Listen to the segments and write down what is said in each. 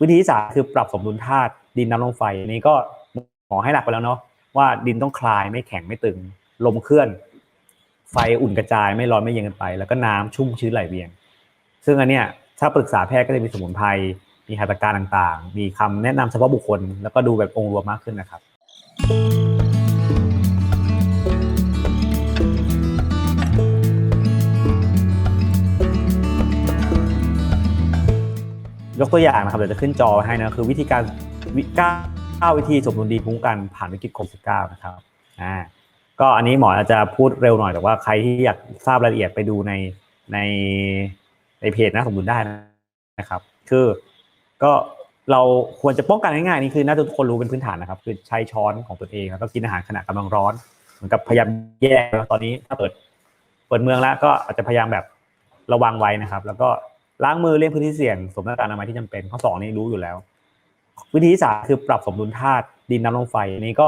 วิธีที่สามคือปรับสมดุลธาตุดินน้ำลมไฟอันนี้ก็หมอให้หลักไปแล้วเนาะว่าดินต้องคลายไม่แข็งไม่ตึง ลมเคลื่อน ไฟอุ่นกระจายไม่ร้อนไม่เย็นกันไป แล้วก็น้ำชุ่มชื้นไหลเวียนซึ่งอันเนี้ยถ้าปรึกษาแพทย์ก็จะมีสมุนไพรมีหัตถการต่างๆ มีคำแนะนำเฉพาะบุคคล แล้วก็ดูแบบองค์รวมมากขึ้นนะครับ ยกตัวอย่างนะครับเดี๋ยวจะขึ้นจอให้นะคือวิธีการวิเก้าวิธีสมดุลดีคุ้มกันผ่านวิกฤตโควิด19นะครับอ่าก็อันนี้หมออาจจะพูดเร็วหน่อยแต่ว่าใครที่อยากทราบรายละเอียดไปดูในในในเพจนะสมดุลได้นะครับ คือก็เราควรจะป้องกันง่ายๆนี่คือน่าจะทุกคนรู้เป็นพื้นฐานนะครับ คือใช้ช้อนของตัวเองแล้วก็กินอาหารขณะกำลังร้อนเหมือนกับพยายามแยกตอนนี้ถ้าเปิดเปิดเมืองแล้วก็อาจจะพยายามแบบระวังไว้นะครับ แล้วก็ ล้างมือเลี่ยงพื้นที่เสี่ยงสวมหน้ากากอนามัยที่จำเป็นข้อสองนี่รู้อยู่แล้ว วิธีที่สามคือปรับสมดุลธาตุดินน้ำลมไฟอันนี้ก็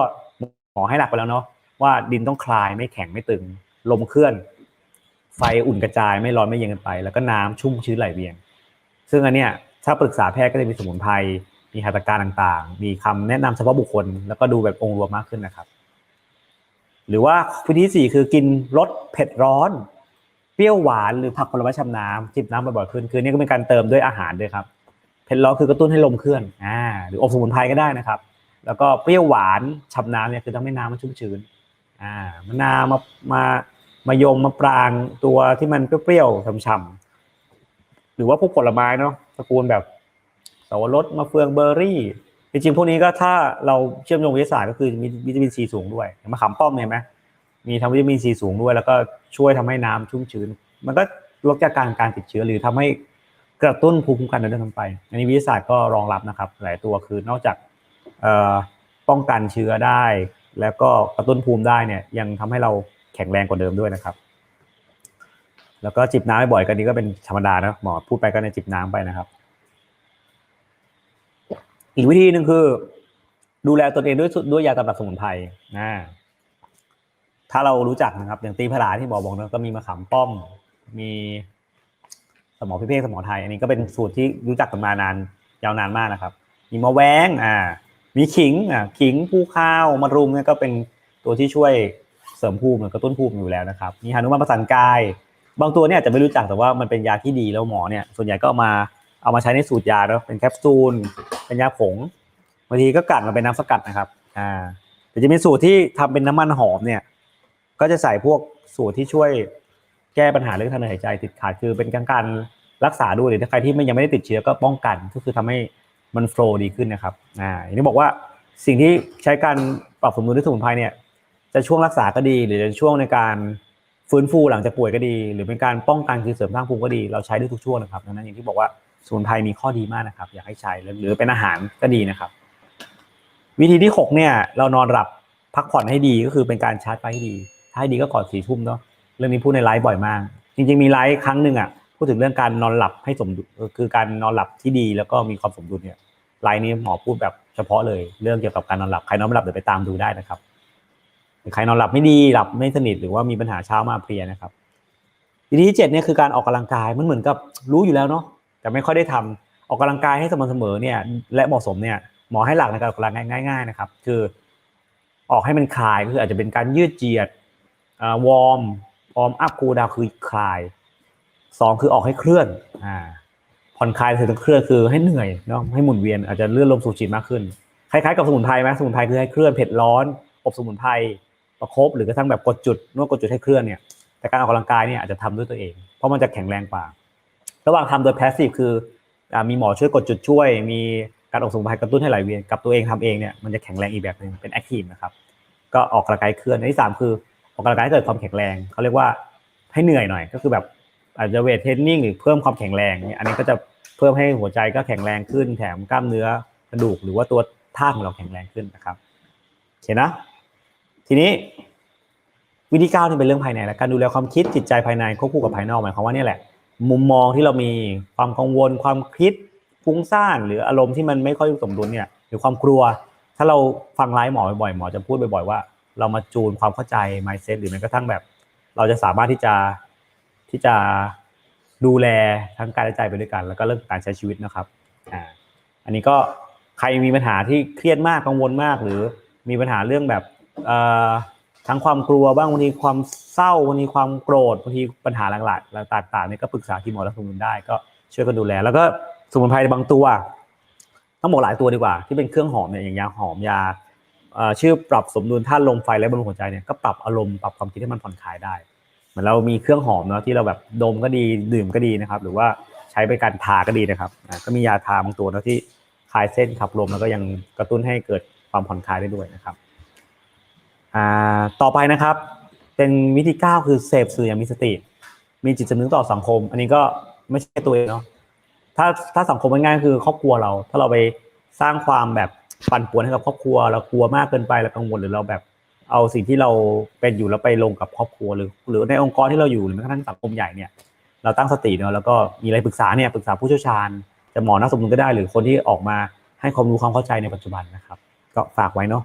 หมอให้หลักไปแล้วเนาะว่าดินต้องคลายไม่แข็งไม่ตึง ลมเคลื่อน ไฟอุ่นกระจายไม่ร้อนไม่เย็นกันไป แล้วก็น้ำชุ่มชื้นไหลเวียน ซึ่งอันเนี้ยถ้าปรึกษาแพทย์ก็จะมีสมุนไพรมีหัตถการต่างๆ มีคำแนะนำเฉพาะบุคคล แล้วก็ดูแบบองค์รวมมากขึ้นนะครับ หรือว่าวิธีที่สี่คือกินรสเผ็ดร้อน เปรี้ยวหวานหรือผักผลไม้ชำน้ำจิบน้ำบ่อยๆขึ้นคือนี่ก็เป็นการเติมด้วยอาหารด้วยครับเผ็ดร้อคือกระตุ้นให้ลมเคลื่อนอ่าหรืออบสมุนไพรก็ได้นะครับ แล้วก็เปรี้ยวหวานฉ่ำน้ำเนี่ยคือทำให้น้ำมันชุ่มชื้นอ่ามะนาวมามามายมมาปรางตัวที่มันเปรี้ยวๆฉ่ำๆหรือว่าพวกผลไม้เนาะตระกูลแบบสวรสมะเฟืองเบอร์รี่จริงๆพวกนี้ก็ถ้าเราเชื่อมโยงวิทยาศาสตร์ก็คือมีวิตามินซีสูงด้วยมะขามป้อมเห็นไหม มีทั้งวิตามินซีสูงด้วย แล้วก็ช่วยทำให้น้ำชุ่มชื้น มันก็ลดจากการการติดเชื้อหรือทำให้กระตุ้นภูมิคุ้มกันโดยทั่วไป อันนี้วิทยาศาสตร์ก็รองรับนะครับ หลายตัวคือนอกจากป้องกันเชื้อได้ แล้วก็กระตุ้นภูมิได้เนี่ยยังทำให้เราแข็งแรงกว่าเดิมด้วยนะครับ แล้วก็จิบน้ำบ่อยกันนี้ก็เป็นธรรมดานะหมอพูดไปก็ในจิบน้ำไปนะครับ อีกวิธีหนึ่งคือ ดูแลตนเองด้วยด้วยยาตำรับสมุนไพรนะ ถ้าเรารู้จักนะครับ อย่างตีผลาที่หมอบอกนะก็มีมะขามป้อม มีสมอพิเภกสมอไทย อันนี้ก็เป็นสูตรที่รู้จักกันมานานยาวนานมากนะครับ มีมะแวงอ่า มีขิงอ่าขิงผู้ข้าวมะรุมเนี่ยก็เป็นตัวที่ช่วยเสริมภูมิกระตุ้นภูมิอยู่แล้วนะครับ มีหานุมานประสานกาย บางตัวเนี่ยจจะไม่รู้จักแต่ว่ามันเป็นยาที่ดีแล้วหมอเนี่ย ส่วนใหญ่ก็เอามาเอามาใช้ในสูตรยาแล้วเป็นแคปซูล เป็นยาผงบางทีก็กัดมาเป็นน้ำสกัดนะครับ อ่าแต่จะมีสูตรที่ทำเป็นน้ำมันหอมเนี่ย ก็จะใส่พวกสูตรที่ช่วยแก้ปัญหาเรื่องทางเดินหายใจติดขาดคือเป็นการการรักษาด้วยหรือถ้าใครที่ไม่ยังไม่ได้ติดเชื้อก็ป้องกันก็คือทำให้มันโฟล์ดีขึ้นนะครับอ่าอย่างที่บอกว่าสิ่งที่ใช้การปรับสมดุลด้วยสมุนไพรเนี่ยจะช่วงรักษาก็ดี หรือจะช่วงในการฟื้นฟูหลังจากป่วยก็ดี หรือเป็นการป้องกันคือเสริมสร้างภูมิก็ดี เราใช้ได้ทุกช่วงนะครับดังนั้นอย่างที่บอกว่าสมุนไพรมีข้อดีมากนะครับ อยากให้ใช้หรือเป็นอาหารก็ดีนะครับ วิธีที่หกเนี่ยเรานอนหลับพักผ่อนให้ดีก็คือเป็นการชาร์จไฟให้ดี ถ้าให้ดีก็ก่อนสี่ทุ่มเนาะเรื่องนี้พูดในไลฟ์บ่อยมาก จริง ๆ มีไลฟ์ครั้งหนึ่งอะพูดถึงเรื่องการนอนหลับให้สมดุลคือการนอนหลับที่ดีแล้วก็มีความสมดุลเนี่ยไลฟ์นี้หมอพูดแบบเฉพาะเลยเรื่องเกี่ยวกับการนอนหลับใครนอนไม่หลับเดี๋ยวไปตามดูได้นะครับใครนอนหลับไม่ดีหลับไม่สนิทหรือว่ามีปัญหาเช้ามาเพลียนะครับวิธีที่เจ็ดเนี่ยคือการออกกำลังกายมันเหมือนกับรู้อยู่แล้วเนาะแต่ไม่ค่อยได้ทำออกกำลังกายให้สม่ำเสมอเนี่ยและเหมาะสมเนี่ยหมอให้หลักในการออกกำลังกายง่าย ๆ นะครับ คือออกให้มันคลายก็คืออาจจะเป็นการยืดเจียด วอร์มวอร์มอัพคูลดาวคือคลายสองคือออกให้เคลื่อนอ่าผ่อนคลายถึงเคลื่อนคือให้เหนื่อยเนาะให้หมุนเวียนอาจจะเลื่อนลมสูบฉีดมากขึ้นคล้ายๆกับสมุนไพรไหมสมุนไพรคือให้เคลื่อนเผ็ดร้อนอบสมุนไพรประคบหรือกระทั่งแบบกดจุดนวดกดจุดให้เคลื่อนเนี่ยแต่การออกกำลังกายเนี่ยอาจจะทำด้วยตัวเอง เพราะมันจะแข็งแรงกว่า ระหว่างทำโดยแพสซีฟคือมีหมอช่วยกดจุดช่วย มีการออกสมุนไพรกระตุ้นให้ไหลเวียนกับตัวเองทำเองเนี่ยมันจะแข็งแรงอีกแบบหนึ่งเป็นแอคทีฟนะครับก็ออกกำลังกายเคลื่อนอันที่สามคือ ออกกำลังกายให้เกิดความแข็งแรงเขาเรียกว่าให้เหนื่อยหน่อย ก็คือแบบอาจจะเวทเทรนนิ่งหรือเพิ่มความแข็งแรงเนี่ยอันนี้ก็จะเพิ่มให้หัวใจก็แข็งแรงขึ้น แถมกล้ามเนื้อกระดูกหรือว่าตัวท่าของเราแข็งแรงขึ้นนะครับเห็นนะ ทีนี้วิธีก้าวนี่เป็นเรื่องภายในและการดูแลความคิดจิตใจภายในควบคู่กับภายนอกหมายความว่านี่แหละ มุมมองที่เรามีความกังวลความคิดฟุ้งซ่านหรืออารมณ์ที่มันไม่ค่อยสมดุลเนี่ยหรือความกลัว ถ้าเราฟังไลฟ์หมอบ่อยๆหมอจะพูดบ่อยๆว่า เรามาจูนความเข้าใจ mindset หรือแม้กระทั่งแบบ เราจะสามารถที่จะที่จะดูแลทั้งกายและใจไปด้วยกัน แล้วก็เรื่องการใช้ชีวิตนะครับอ่าอันนี้ก็ใครมีปัญหาที่เครียดมากกังวลมาก หรือมีปัญหาเรื่องแบบเอ่อทั้งความกลัวบ้างบางทีความเศร้าบางทีความโกรธบางทีปัญหาหลักๆแล้วต่างๆเนี่ยก็ปรึกษาที่หมอและสมุนได้ก็ช่วยกันดูแล แล้วก็สมุนไพรบางตัวต้องบอกหลายตัวดีกว่า ที่เป็นเครื่องหอมเนี่ยอย่างยาหอมยา ชื่อปรับสมดุลธาตุลมไฟและบำรุงหัวใจเนี่ยก็ปรับอารมณ์ปรับความคิดให้มันผ่อนคลายได้เหมือนเรามีเครื่องหอมเนาะที่เราแบบดมก็ดีดื่มก็ดีนะครับ หรือว่าใช้ไปการทาก็ดีนะครับอ่าก็มียาทาบางตัวนะที่คลายเส้นขับลมแล้วก็ยังกระตุ้นให้เกิดความผ่อนคลายได้ด้วยนะครับอ่าต่อไปนะครับ เป็นวิธีเก้าคือเสพสื่ออย่างมีสติ มีจิตสำนึกต่อสังคม อันนี้ก็ไม่ใช่ตัวเองเนาะถ้าถ้าสังคมง่ายๆคือครอบครัวเรา ถ้าเราไปสร้างความแบบ ปั่นป่วนให้กับครอบครัว เรากลัวมากเกินไปเรากังวลหรือเราแบบ เอาสิ่งที่เราเป็นอยู่แล้วไปลงกับครอบครัวหรือ หรือในองค์กรที่เราอยู่หรือแม้กระทั่งสังคมใหญ่เนี่ย เราตั้งสติเนาะแล้วก็มีอะไรปรึกษาเนี่ยปรึกษาผู้เชี่ยวชาญจะหมอนักสมดุลก็ได้ หรือคนที่ออกมาให้ความรู้ความเข้าใจในปัจจุบันนะครับ ก็ฝากไว้เนาะ